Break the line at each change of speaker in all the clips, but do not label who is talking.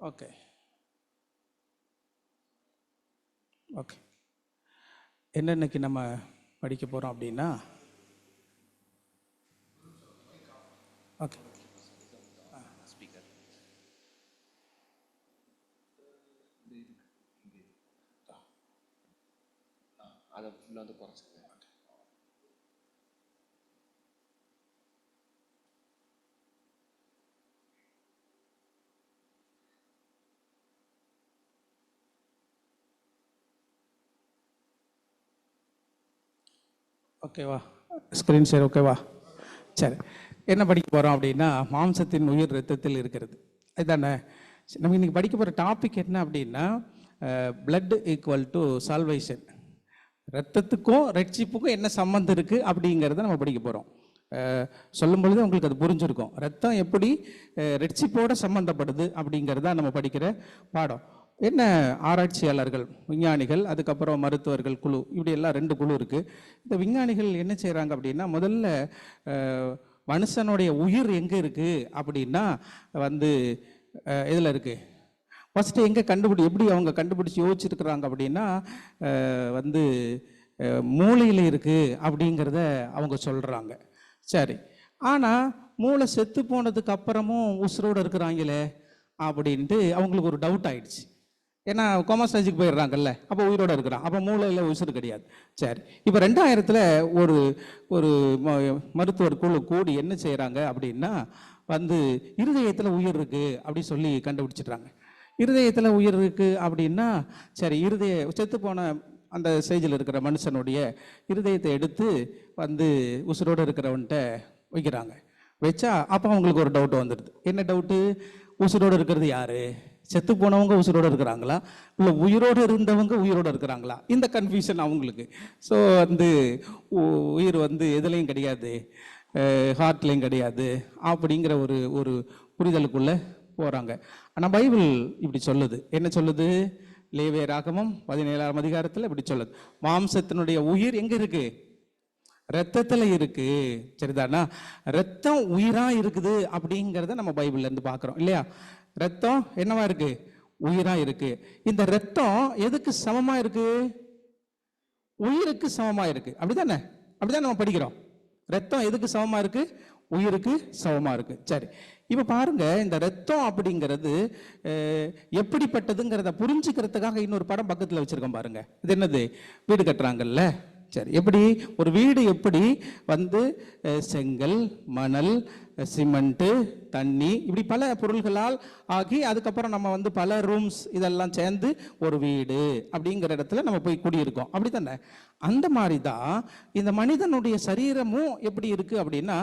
Okay okay என்ன இன்னைக்கு நம்ம படிக்க போகிறோம் அப்படின்னா ஓகே
ஸ்பீக்கர் அதை ஃபுல்லாக வந்து குறைச்சிங்க
ஓகேவா ஸ்க்ரீன் ஷேர் ஓகேவா சரி. என்ன படிக்க போகிறோம் அப்படின்னா மாம்சத்தின் உயிர் ரத்தத்தில் இருக்கிறது. இதுதானே நம்ம இன்னைக்கு படிக்க போகிற டாபிக் என்ன அப்படின்னா பிளட் ஈக்குவல் டு சால்வேஷன் ரத்தத்துக்கும் ரட்சிப்புக்கும் என்ன சம்மந்தம் இருக்குது அப்படிங்கிறத நம்ம படிக்க போகிறோம் சொல்லும் பொழுது உங்களுக்கு அது புரிஞ்சிருக்கும். ரத்தம் எப்படி ரட்சிப்போட சம்மந்தப்படுது அப்படிங்கிறதா நம்ம படிக்கிற பாடம். என்ன ஆராய்ச்சியாளர்கள் விஞ்ஞானிகள் அதுக்கப்புறம் மருத்துவர்கள் குழு இப்படி எல்லாம் ரெண்டு குழு இருக்குது இந்த விஞ்ஞானிகள் என்ன செய்கிறாங்க அப்படின்னா முதல்ல மனுஷனுடைய உயிர் எங்கே இருக்குது அப்படின்னா வந்து இதில் இருக்குது ஃபஸ்ட்டு எங்கே கண்டுபிடி எப்படி அவங்க கண்டுபிடிச்சி யோசிச்சிருக்கிறாங்க அப்படின்னா வந்து மூளையில் இருக்குது அப்படிங்கிறத அவங்க சொல்கிறாங்க சரி. ஆனால் மூளை செத்து போனதுக்கு அப்புறமும் உசுரோடு இருக்கிறாங்களே அப்படின்ட்டு அவங்களுக்கு ஒரு டவுட் ஆயிடுச்சு. ஏன்னா கோமா ஸ்டேஜுக்கு போயிடுறாங்கல்ல. அப்போ உயிரோட இருக்கிறான். அப்போ மூளையில் உசுறு கிடையாது. சரி. இப்போ ரெண்டாயிரத்தில் ஒரு ஒரு ம- மருத்துவர் குழு கூடி என்ன செய்கிறாங்க அப்படின்னா வந்து இருதயத்தில் உயிர் இருக்குது அப்படி சொல்லி கண்டுபிடிச்சிட்றாங்க. இருதயத்தில் உயிர் இருக்குது அப்படின்னா சரி இருதய செத்து போன அந்த ஸ்டேஜில் இருக்கிற மனுஷனுடைய இருதயத்தை எடுத்து வந்து உசுரோடு இருக்கிறவன்ட்ட வைக்கிறாங்க. வச்சா அப்போ அவங்களுக்கு ஒரு டவுட் வந்துடுது. என்ன டவுட்டு உசுரோடு இருக்கிறது யாரு? செத்து போனவங்க உசுரோடு இருக்கிறாங்களா? இல்லை உயிரோடு இருந்தவங்க உயிரோடு இருக்கிறாங்களா? இந்த கன்ஃபியூஷன் அவங்களுக்கு. ஸோ வந்து உ- உயிர் வந்து எதுலேயும் கிடையாது. ஹார்ட்லேயும் கிடையாது. அப்படிங்கிற ஒரு ஒரு புரிதலுக்குள்ளே போகிறாங்க ஆனால் பைபிள் இப்படி சொல்லுது. என்ன சொல்லுது? லேவே ராகமம் பதினேழாம் அதிகாரத்தில் இப்படி சொல்லுது. மாம்சத்தினுடைய உயிர் எங்கே இருக்குது ரத்தத்தில் இருக்கு. சரிதானா? ரத்தம் உயிராக இருக்குது அப்படிங்கிறத நம்ம பைபிள்லேருந்து பார்க்குறோம் இல்லையா? ரத்தம் என்னவா இருக்கு? உயிரா இருக்கு. இந்த ரத்தம் எதுக்கு சமமா இருக்கு? உயிருக்கு சமமா இருக்கு. அப்படிதானே அப்படிதான் நம்ம படிக்கிறோம். ரத்தம் எதுக்கு சமமா இருக்கு? உயிருக்கு சமமா இருக்கு. சரி. இப்ப பாருங்க இந்த ரத்தம் அப்படிங்கிறது எப்படிப்பட்டதுங்கிறத புரிஞ்சுக்கிறதுக்காக இன்னொரு படம் பக்கத்தில் வச்சிருக்கோம் பாருங்க. இது என்னது? வீடு கட்டுறாங்கல்ல? சரி. எப்படி? ஒரு வீடு எப்படி? வந்து செங்கல் மணல் சிமெண்ட்டு தண்ணி இப்படி பல பொருள்களால் ஆகி அதுக்கப்புறம் நம்ம வந்து பல ரூம்ஸ் இதெல்லாம் சேர்ந்து ஒரு வீடு அப்படிங்கிற இடத்துல நம்ம போய் குடியிருக்கோம். அப்படி தானே அந்த மாதிரி தான் இந்த மனிதனுடைய சரீரமும் எப்படி இருக்குது அப்படின்னா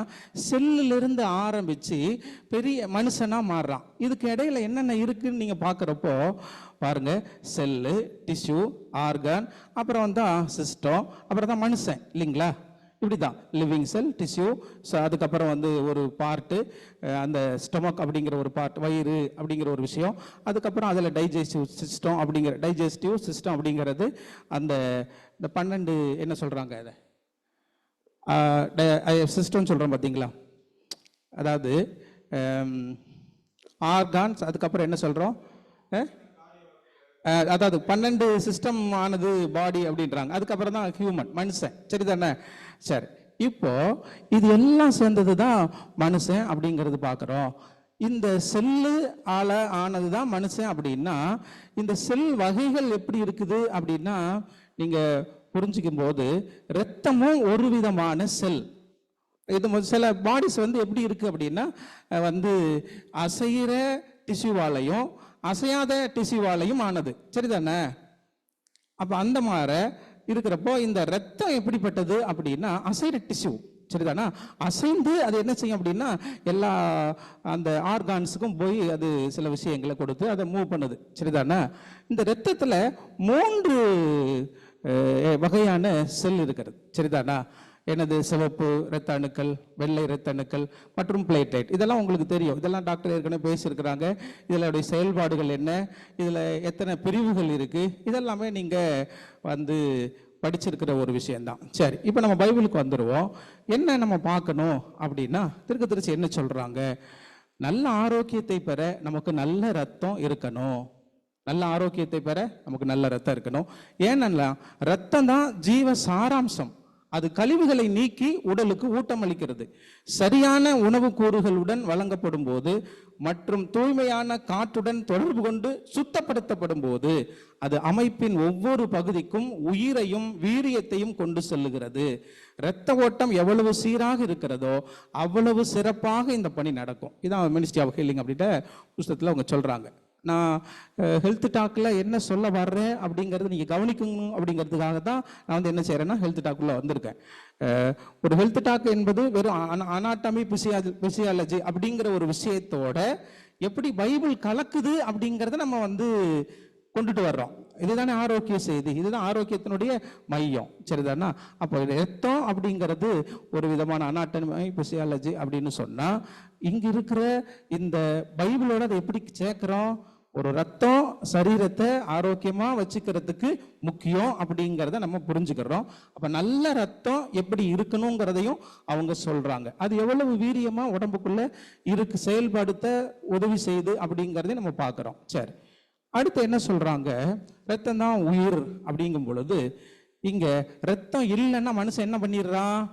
செல்லிலிருந்து ஆரம்பிச்சு பெரிய மனுஷனாக மாறுறான். இதுக்கு இடையில என்னென்ன இருக்குன்னு நீங்கள் பார்க்குறப்போ பாருங்க செல்லு டிஷ்யூ ஆர்கான் அப்புறம் வந்து சிஸ்டம் அப்புறம் தான் மனுஷன் இல்லைங்களா? இப்படி தான் லிவிங் செல் டிஷ்யூ ஸோ அதுக்கப்புறம் வந்து ஒரு பார்ட்டு அந்த ஸ்டொமக் அப்படிங்கிற ஒரு பார்ட் வயிறு அப்படிங்கிற ஒரு விஷயம். அதுக்கப்புறம் அதில் டைஜஸ்டிவ் சிஸ்டம் அப்படிங்கிற டைஜஸ்டிவ் சிஸ்டம் அப்படிங்கிறது அந்த இந்த பன்னெண்டு என்ன சொல்கிறாங்க அதை? சிஸ்டம் சொல்கிறோம் பார்த்தீங்களா அதாவது ஆர்கான்ஸ் அதுக்கப்புறம் என்ன சொல்கிறோம் அதாவது பன்னெண்டு சிஸ்டம் ஆனது பாடி அப்படின்றாங்க. அதுக்கப்புறம் தான் ஹியூமன் மனுஷன். சரி தானே சரி. இப்போ இது எல்லாம் சேர்ந்தது தான் மனுஷன் அப்படிங்கிறது பார்க்குறோம். இந்த செல்லு ஆல ஆனது தான் மனுஷன் அப்படின்னா இந்த செல் வகைகள் எப்படி இருக்குது அப்படின்னா நீங்கள் புரிஞ்சிக்கும் போது ரத்தமும் ஒரு விதமான செல். இது சில பாடிஸ் வந்து எப்படி இருக்குது அப்படின்னா வந்து அசைகிற டிஷ்யூவாலையும் அசையாத டிஷ்யூவாலையும் ஆனது. சரிதானே? அப்போ அந்த மாதிரி இருக்கிறப்போ இந்த ரத்தம் எப்படிப்பட்டது அப்படின்னா அசைற டிஷ்யூ. சரிதானா? அசைந்து அது என்ன செய்யும் அப்படின்னா எல்லா அந்த ஆர்கான்ஸுக்கும் போய் அது சில விஷயங்களை கொடுத்து அதை மூவ் பண்ணுது. சரிதானா? இந்த ரத்தத்தில் மூன்று வகையான செல் இருக்கிறது. சரிதானா? எனது சிவப்பு இரத்த அணுக்கள் வெள்ளை இரத்த அணுக்கள் மற்றும் பிளேட்லைட் இதெல்லாம் உங்களுக்கு தெரியும். இதெல்லாம் டாக்டர் ஏற்கனவே பேசியிருக்கிறாங்க. இதனுடைய செயல்பாடுகள் என்ன? இதில் எத்தனை பிரிவுகள் இருக்குது இதெல்லாமே நீங்கள் வந்து படிச்சிருக்கிற ஒரு விஷயம்தான். சரி இப்போ நம்ம பைபிளுக்கு வந்துடுவோம் என்ன நம்ம பார்க்கணும் அப்படின்னா திருக்க திருச்சி என்ன சொல்கிறாங்க நல்ல ஆரோக்கியத்தை பெற நமக்கு நல்ல ரத்தம் இருக்கணும். நல்ல ஆரோக்கியத்தை பெற நமக்கு நல்ல ரத்தம் இருக்கணும். ஏன்னா ரத்தம் தான் ஜீவ சாராம்சம். அது கழிவுகளை நீக்கி உடலுக்கு ஊட்டம் அளிக்கிறது சரியான உணவு கூறுகளுடன் வழங்கப்படும் போது மற்றும் தூய்மையான காற்றுடன் தொடர்பு கொண்டு சுத்தப்படுத்தப்படும் போது அது அமைப்பின் ஒவ்வொரு பகுதிக்கும் உயிரையும் வீரியத்தையும் கொண்டு செல்லுகிறது. இரத்த ஓட்டம் எவ்வளவு சீராக இருக்கிறதோ அவ்வளவு சிறப்பாக இந்த பணி நடக்கும். இதான் மினிஸ்ட்ரி ஆஃப் ஹீலிங் அப்படின்ற புஸ்தகத்தில் அவங்க சொல்கிறாங்க நான் ஹெல்த் டாக்கில் என்ன சொல்ல வர்றேன் அப்படிங்கிறது நீங்கள் கவனிக்கணும் அப்படிங்கிறதுக்காக தான் நான் வந்து என்ன செய்கிறேன்னா ஹெல்த் டாக்குள்ளே வந்திருக்கேன். ஒரு ஹெல்த் டாக் என்பது வெறும் அனாட்டமி பிசியா பிசியாலஜி அப்படிங்கிற ஒரு விஷயத்தோட எப்படி பைபிள் கலக்குது அப்படிங்கிறத நம்ம வந்து கொண்டுட்டு வர்றோம். இதுதானே ஆரோக்கிய செய்தி. இதுதான் ஆரோக்கியத்தினுடைய மையம். சரிதானா? அப்போ ரத்தம் அப்படிங்கிறது ஒரு விதமான அனாட்டமி பிசியாலஜி அப்படின்னு சொன்னால் இங்கே இருக்கிற இந்த பைபிளோட அதை எப்படி சேர்க்குறோம்? ஒரு ரத்தம் சரீரத்தை ஆரோக்கியமா வச்சுக்கிறதுக்கு முக்கியம் அப்படிங்கிறத நம்ம புரிஞ்சுக்கிறோம். அப்ப நல்ல ரத்தம் எப்படி இருக்கணுங்கிறதையும் அவங்க சொல்றாங்க. அது எவ்வளவு வீரியமா உடம்புக்குள்ள இருக்கு செயல்படுத்த உதவி செய்யுது அப்படிங்கிறதையும் நம்ம பார்க்குறோம். சரி. அடுத்து என்ன சொல்றாங்க? ரத்தம் தான் உயிர் அப்படிங்கும் பொழுது இங்க ரத்தம் இல்லைன்னா மனுஷன் என்ன பண்ணிடுறான்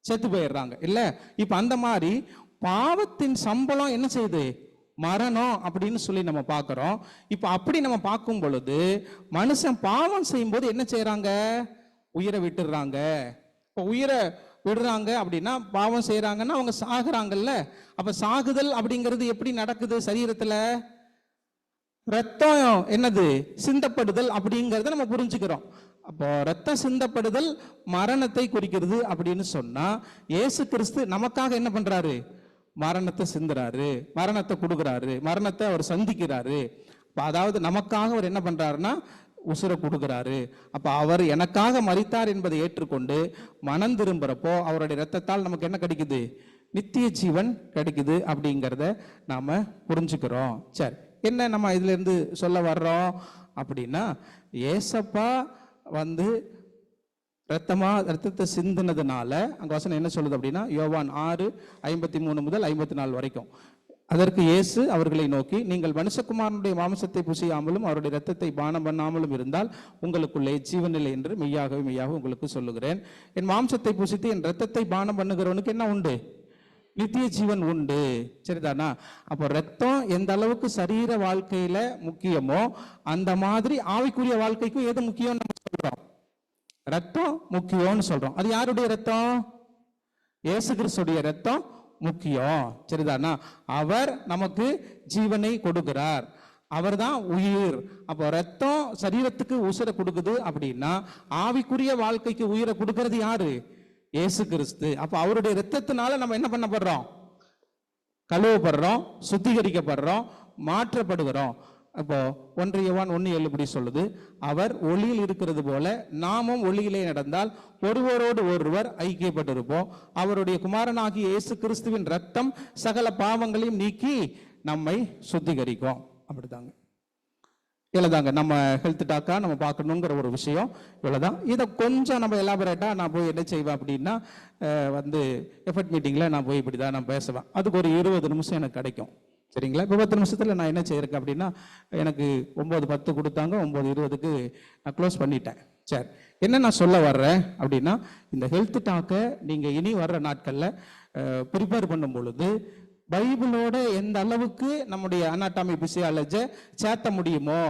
செத்து போயிடுறாங்க. இல்ல? இப்ப அந்த மாதிரி பாவத்தின் சம்பளம் என்ன செய்யுது? மரணம் அப்படின்னு சொல்லி நம்ம பார்க்குறோம். இப்போ அப்படி நம்ம பார்க்கும் பொழுது மனுஷன் பாவம் செய்யும்போது என்ன செய்கிறாங்க உயிரை விட்டுடுறாங்க இப்போ உயிரை விடுறாங்க அப்படின்னா பாவம் செய்கிறாங்கன்னா அவங்க சாகுறாங்கல்ல. அப்போ சாகுதல் அப்படிங்கிறது எப்படி நடக்குது சரீரத்தில்? ரத்தம் என்னது? சிந்தப்படுதல் அப்படிங்கிறத நம்ம புரிஞ்சுக்கிறோம். அப்போ ரத்தம் சிந்தப்படுதல் மரணத்தை குறிக்கிறது அப்படின்னு சொன்னா இயேசு கிறிஸ்து நமக்காக என்ன பண்றாரு? மரணத்தை சிந்துறாரு மரணத்தை கொடுக்குறாரு மரணத்தை அவர் சந்திக்கிறாரு. அப்ப அதாவது நமக்காக அவர் என்ன பண்றாருன்னா உசுரை கொடுக்குறாரு. அப்போ அவர் எனக்காக மறித்தார் என்பதை ஏற்றுக்கொண்டு மனம் திரும்புகிறப்போ அவருடைய ரத்தத்தால் நமக்கு என்ன கிடைக்குது? நித்திய ஜீவன் கிடைக்குது அப்படிங்கிறத நாம் புரிஞ்சுக்கிறோம். சரி என்ன நம்ம இதுலேருந்து சொல்ல வர்றோம் அப்படின்னா ஏசப்பா வந்து ரத்தமாக ரத்தத்தை சிந்தினதுனால அங்கே வசனம் என்ன சொல்லுது அப்படின்னா யோவான் ஆறு ஐம்பத்தி மூணு முதல் ஐம்பத்தி நாலு வரைக்கும். அதற்கு இயேசு அவர்களை நோக்கி நீங்கள் மனுஷகுமாரனுடைய மாம்சத்தை புசியாமலும் அவருடைய ரத்தத்தை பானம் பண்ணாமலும் இருந்தால் உங்களுக்குள்ளே ஜீவனில்லை என்று மெய்யாகவே மெய்யாக உங்களுக்கு சொல்லுகிறேன். என் மாம்சத்தை புசித்து என் ரத்தத்தை பானம் பண்ணுகிறவனுக்கு என்ன உண்டு? நித்திய ஜீவன் உண்டு. சரிதானா? அப்போ ரத்தம் எந்த அளவுக்கு சரீர வாழ்க்கையில முக்கியமோ அந்த மாதிரி ஆவிக்குரிய வாழ்க்கைக்கும் எது முக்கியம் நம்ம சொல்றோம். ரத்தம் முக்கியம்னு சொல்றோம். அது யாருடைய ரத்தம்? இயேசு கிறிஸ்துடைய ரத்தம் முக்கியம். சரிதானா? அவர் நமக்கு ஜீவனை கொடுக்கிறார். அவர்தான் உயிர். அப்போ ரத்தம் சரீரத்துக்கு உசுரை கொடுக்குது அப்படின்னா ஆவிக்குரிய வாழ்க்கைக்கு உயிரை கொடுக்கறது யாரு? ஏசு கிறிஸ்து அப்போ அவருடைய ரத்தத்தினால நம்ம என்ன பண்ணப்படுறோம்? கழுவப்படுறோம் சுத்திகரிக்கப்படுறோம் மாற்றப்படுகிறோம். அப்போ ஒன்று யவான் ஒன்று ஏழு இப்படி சொல்லுது. அவர் ஒளியில் இருக்கிறது போல நாமும் ஒளியிலே நடந்தால் ஒருவரோடு ஒருவர் ஐக்கியப்பட்டிருப்போம். அவருடைய குமாரனாகிய இயேசு கிறிஸ்துவின் ரத்தம் சகல பாவங்களையும் நீக்கி நம்மை சுத்திகரிக்கும். அப்படிதாங்க. இவ்வளோதாங்க நம்ம ஹெல்த் டாக்கா நம்ம பார்க்கணுங்கிற ஒரு விஷயம். இவ்வளோதான் இதை கொஞ்சம் நம்ம எலாபரேட்டாக நான் போய் என்ன செய்வேன் அப்படின்னா வந்து எஃபர்ட் மீட்டிங்கில் நான் போய் இப்படி தான் நான் பேசுவேன். அதுக்கு ஒரு இருபது நிமிஷம் எனக்கு கிடைக்கும். சரிங்களா? இப்போ பத்து நிமிஷத்தில் நான் என்ன செய்யிருக்கேன் அப்படின்னா எனக்கு ஒம்பது பத்து கொடுத்தாங்க ஒம்பது இருபதுக்கு நான் க்ளோஸ் பண்ணிட்டேன். சரி. என்ன நான் சொல்ல வர்றேன் அப்படின்னா இந்த ஹெல்த் டாக்கை நீங்கள் இனி வர்ற நாட்களில் ப்ரிப்பேர் பண்ணும் பொழுது பைபிளோட எந்த அளவுக்கு நம்முடைய அனாட்டாமி பிசியாலஜை சேர்த்த முடியுமோ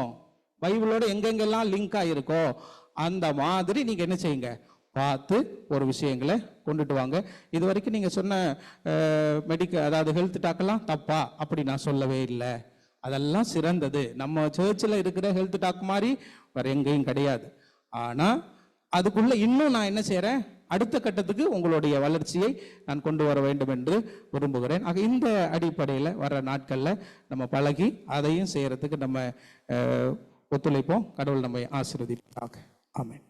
பைபிளோட எங்கெங்கெல்லாம் லிங்க் ஆகிருக்கோ அந்த மாதிரி நீங்கள் என்ன செய்யுங்க? பார்த்து ஒரு விஷயங்களை கொண்டுட்டு வாங்க. இது வரைக்கும் நீங்கள் சொன்ன மெடிக்க அதாவது ஹெல்த் டாக்கெல்லாம் தப்பா அப்படி நான் சொல்லவே இல்லை. அதெல்லாம் சிறந்தது. நம்ம சர்ச்சில் இருக்கிற ஹெல்த் டாக் மாதிரி வேறு எங்கேயும் கிடையாது. ஆனால் அதுக்குள்ளே இன்னும் நான் என்ன செய்கிறேன் அடுத்த கட்டத்துக்கு உங்களுடைய வளர்ச்சியை நான் கொண்டு வர வேண்டும் என்று விரும்புகிறேன். ஆக இந்த அடிப்படையில் வர நாட்களில் நம்ம பழகி அதையும் செய்கிறதுக்கு நம்ம ஒத்துழைப்போம். கடவுள் நம்மை ஆசிர்வதிப்பாக ஆமேன்.